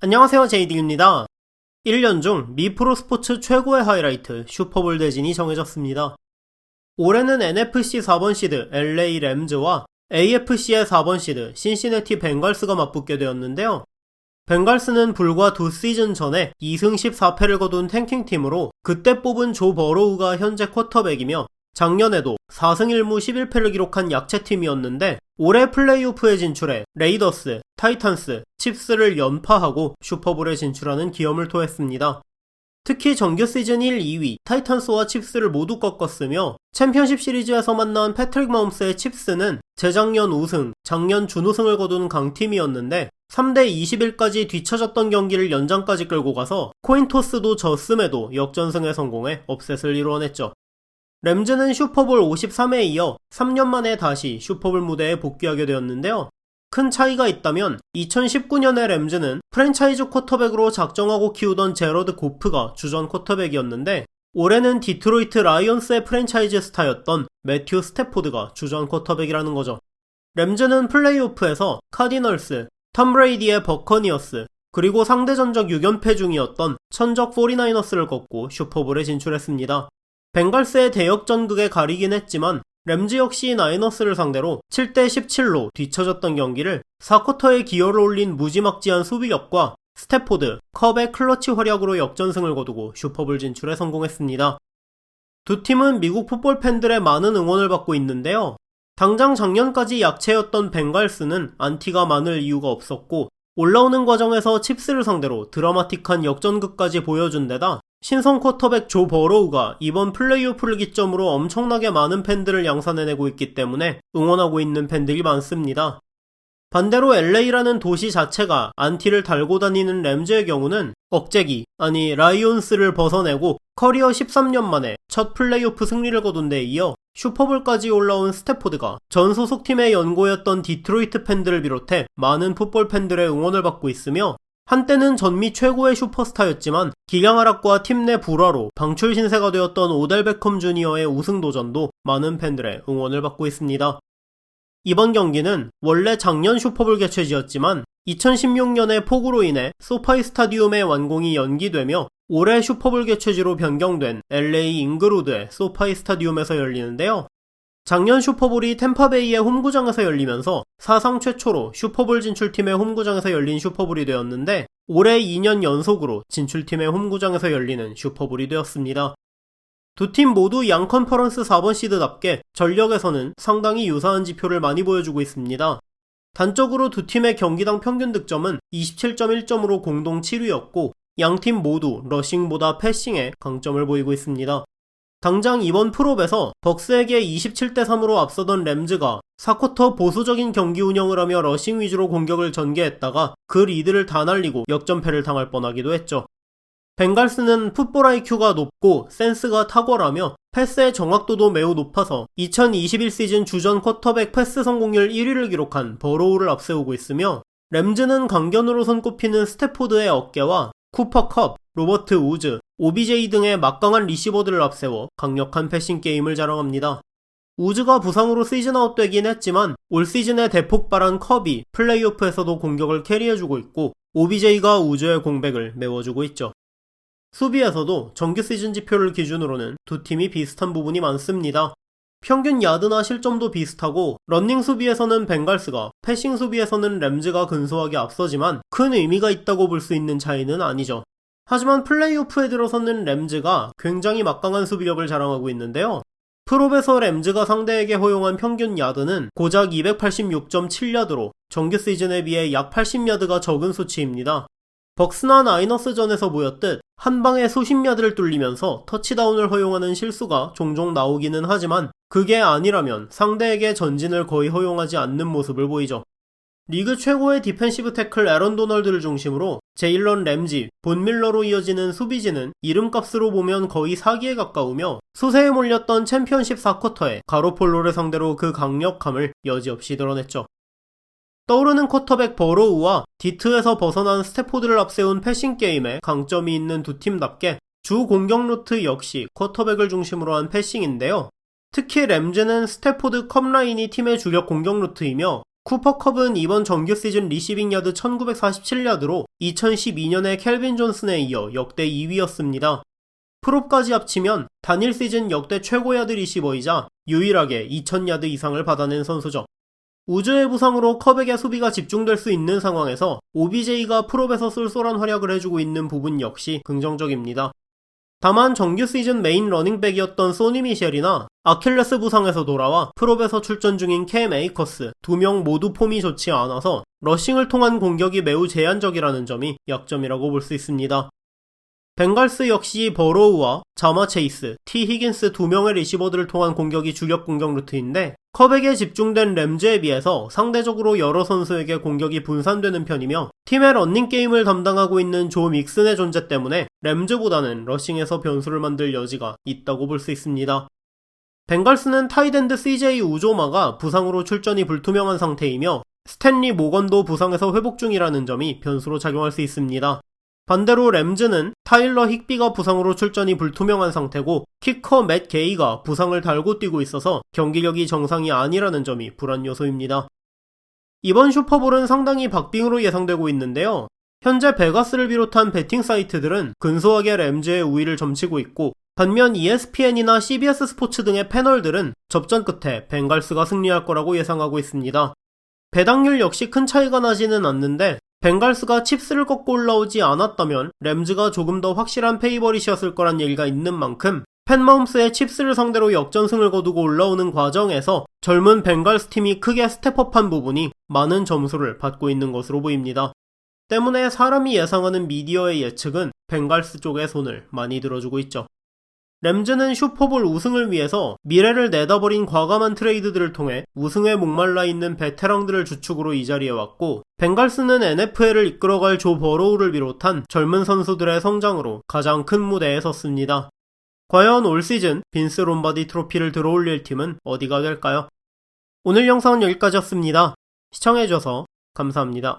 안녕하세요 제이딩입니다. 1년 중 미 프로 스포츠 최고의 하이라이트 슈퍼볼 대진이 정해졌습니다. 올해는 NFC 4번 시드 LA 램즈와 AFC의 4번 시드 신시내티 벵갈스가 맞붙게 되었는데요. 벵갈스는 불과 두 시즌 전에 2승 14패를 거둔 탱킹팀으로 그때 뽑은 조 버로우가 현재 쿼터백이며 작년에도 4승 1무 11패를 기록한 약체팀이었는데 올해 플레이오프에 진출해 레이더스, 타이탄스, 칩스를 연파하고 슈퍼볼에 진출하는 기염을 토했습니다. 특히 정규 시즌 1, 2위 타이탄스와 칩스를 모두 꺾었으며 챔피언십 시리즈에서 만난 패트릭 마움스의 칩스는 재작년 우승, 작년 준우승을 거둔 강팀이었는데 3대 21까지 뒤처졌던 경기를 연장까지 끌고 가서 코인토스도 졌음에도 역전승에 성공해 업셋을 이루어냈죠. 램즈는 슈퍼볼 53회에 이어 3년 만에 다시 슈퍼볼 무대에 복귀하게 되었는데요. 큰 차이가 있다면 2019년에 램즈는 프랜차이즈 쿼터백으로 작정하고 키우던 제러드 고프가 주전 쿼터백이었는데 올해는 디트로이트 라이언스의 프랜차이즈 스타였던 매튜 스태포드가 주전 쿼터백이라는 거죠. 램즈는 플레이오프에서 카디널스, 톰 브레이디의 버커니어스, 그리고 상대 전적 6연패 중이었던 천적 49ers 를 꺾고 슈퍼볼에 진출했습니다. 벵갈스의 대역전극에 가리긴 했지만 램즈 역시 나이너스를 상대로 7대 17로 뒤처졌던 경기를 4쿼터에 기여를 올린 무지막지한 수비력과 스태포드, 컵의 클러치 활약으로 역전승을 거두고 슈퍼볼 진출에 성공했습니다. 두 팀은 미국 풋볼 팬들의 많은 응원을 받고 있는데요. 당장 작년까지 약체였던 벵갈스는 안티가 많을 이유가 없었고 올라오는 과정에서 칩스를 상대로 드라마틱한 역전극까지 보여준 데다 신성 쿼터백 조 버로우가 이번 플레이오프를 기점으로 엄청나게 많은 팬들을 양산해내고 있기 때문에 응원하고 있는 팬들이 많습니다. 반대로 LA라는 도시 자체가 안티를 달고 다니는 램즈의 경우는 억제기, 아니 라이온스를 벗어내고 커리어 13년 만에 첫 플레이오프 승리를 거둔 데 이어 슈퍼볼까지 올라온 스태포드가 전 소속팀의 연고였던 디트로이트 팬들을 비롯해 많은 풋볼 팬들의 응원을 받고 있으며 한때는 전미 최고의 슈퍼스타였지만 기량 하락과 팀 내 불화로 방출 신세가 되었던 오델 베컴 주니어의 우승 도전도 많은 팬들의 응원을 받고 있습니다. 이번 경기는 원래 작년 슈퍼볼 개최지였지만 2016년의 폭우로 인해 소파이 스타디움의 완공이 연기되며 올해 슈퍼볼 개최지로 변경된 LA 잉그루드의 소파이 스타디움에서 열리는데요. 작년 슈퍼볼이 템파베이의 홈구장에서 열리면서 사상 최초로 슈퍼볼 진출팀의 홈구장에서 열린 슈퍼볼이 되었는데 올해 2년 연속으로 진출팀의 홈구장에서 열리는 슈퍼볼이 되었습니다. 두 팀 모두 양 컨퍼런스 4번 시드답게 전력에서는 상당히 유사한 지표를 많이 보여주고 있습니다. 단적으로 두 팀의 경기당 평균 득점은 27.1점으로 공동 7위였고 양팀 모두 러싱보다 패싱에 강점을 보이고 있습니다. 당장 이번 프롭에서 벅스에게 27대 3으로 앞서던 램즈가 4쿼터 보수적인 경기 운영을 하며 러싱 위주로 공격을 전개했다가 그 리드를 다 날리고 역전패를 당할 뻔하기도 했죠. 벵갈스는 풋볼 IQ가 높고 센스가 탁월하며 패스의 정확도도 매우 높아서 2021 시즌 주전 쿼터백 패스 성공률 1위를 기록한 버로우를 앞세우고 있으며 램즈는 강견으로 손꼽히는 스태포드의 어깨와 쿠퍼컵, 로버트 우즈, OBJ 등의 막강한 리시버들을 앞세워 강력한 패싱 게임을 자랑합니다. 우즈가 부상으로 시즌 아웃되긴 했지만 올 시즌에 대폭발한 컵이 플레이오프에서도 공격을 캐리해주고 있고 OBJ가 우즈의 공백을 메워주고 있죠. 수비에서도 정규 시즌 지표를 기준으로는 두 팀이 비슷한 부분이 많습니다. 평균 야드나 실점도 비슷하고 런닝 수비에서는 벵갈스가 패싱 수비에서는 램즈가 근소하게 앞서지만 큰 의미가 있다고 볼 수 있는 차이는 아니죠. 하지만 플레이오프에 들어서는 램즈가 굉장히 막강한 수비력을 자랑하고 있는데요. 프롭에서 램즈가 상대에게 허용한 평균 야드는 고작 286.7야드로 정규 시즌에 비해 약 80야드가 적은 수치입니다. 벅스나 나이너스전에서 보였듯 한 방에 수십 야드를 뚫리면서 터치다운을 허용하는 실수가 종종 나오기는 하지만 그게 아니라면 상대에게 전진을 거의 허용하지 않는 모습을 보이죠. 리그 최고의 디펜시브 태클 에런 도널드를 중심으로 제일런 램지, 본 밀러로 이어지는 수비진은 이름값으로 보면 거의 사기에 가까우며 수세에 몰렸던 챔피언십 4쿼터에 가로폴로를 상대로 그 강력함을 여지없이 드러냈죠. 떠오르는 쿼터백 버로우와 디트에서 벗어난 스태포드를 앞세운 패싱 게임에 강점이 있는 두 팀답게 주 공격 루트 역시 쿼터백을 중심으로 한 패싱인데요. 특히 램즈는 스태포드 컵라인이 팀의 주력 공격 루트이며 쿠퍼컵은 이번 정규 시즌 리시빙 야드 1947야드로 2012년의 켈빈 존슨에 이어 역대 2위였습니다. 프롭까지 합치면 단일 시즌 역대 최고 야드 리시버이자 유일하게 2000야드 이상을 받아낸 선수죠. 우주의 부상으로 컵에게 수비가 집중될 수 있는 상황에서 OBJ가 프롭에서 쏠쏠한 활약을 해주고 있는 부분 역시 긍정적입니다. 다만 정규 시즌 메인 러닝백이었던 소니 미셸이나 아킬레스 부상에서 돌아와 프롭에서 출전 중인 캠 에이커스 두 명 모두 폼이 좋지 않아서 러싱을 통한 공격이 매우 제한적이라는 점이 약점이라고 볼 수 있습니다. 벵갈스 역시 버로우와 자마 체이스, 티 히긴스 두 명의 리시버들을 통한 공격이 주력 공격 루트인데 컵에게 집중된 램즈에 비해서 상대적으로 여러 선수에게 공격이 분산되는 편이며 팀의 런닝 게임을 담당하고 있는 조 믹슨의 존재 때문에 램즈보다는 러싱에서 변수를 만들 여지가 있다고 볼 수 있습니다. 벵갈스는 타이덴드 CJ 우조마가 부상으로 출전이 불투명한 상태이며 스탠리 모건도 부상에서 회복 중이라는 점이 변수로 작용할 수 있습니다. 반대로 램즈는 타일러 힉비가 부상으로 출전이 불투명한 상태고 키커 맷 게이가 부상을 달고 뛰고 있어서 경기력이 정상이 아니라는 점이 불안 요소입니다. 이번 슈퍼볼은 상당히 박빙으로 예상되고 있는데요. 현재 베가스를 비롯한 베팅 사이트들은 근소하게 램즈의 우위를 점치고 있고 반면 ESPN이나 CBS 스포츠 등의 패널들은 접전 끝에 벵갈스가 승리할 거라고 예상하고 있습니다. 배당률 역시 큰 차이가 나지는 않는데 벵갈스가 칩스를 꺾고 올라오지 않았다면 램즈가 조금 더 확실한 페이버릿이었을 거란 얘기가 있는 만큼 팬마움스의 칩스를 상대로 역전승을 거두고 올라오는 과정에서 젊은 벵갈스 팀이 크게 스텝업한 부분이 많은 점수를 받고 있는 것으로 보입니다. 때문에 사람이 예상하는 미디어의 예측은 벵갈스 쪽의 손을 많이 들어주고 있죠. 램즈는 슈퍼볼 우승을 위해서 미래를 내다버린 과감한 트레이드들을 통해 우승에 목말라 있는 베테랑들을 주축으로 이 자리에 왔고 벵갈스는 NFL을 이끌어갈 조 버로우를 비롯한 젊은 선수들의 성장으로 가장 큰 무대에 섰습니다. 과연 올 시즌 빈스 롬바디 트로피를 들어올릴 팀은 어디가 될까요? 오늘 영상은 여기까지였습니다. 시청해주셔서 감사합니다.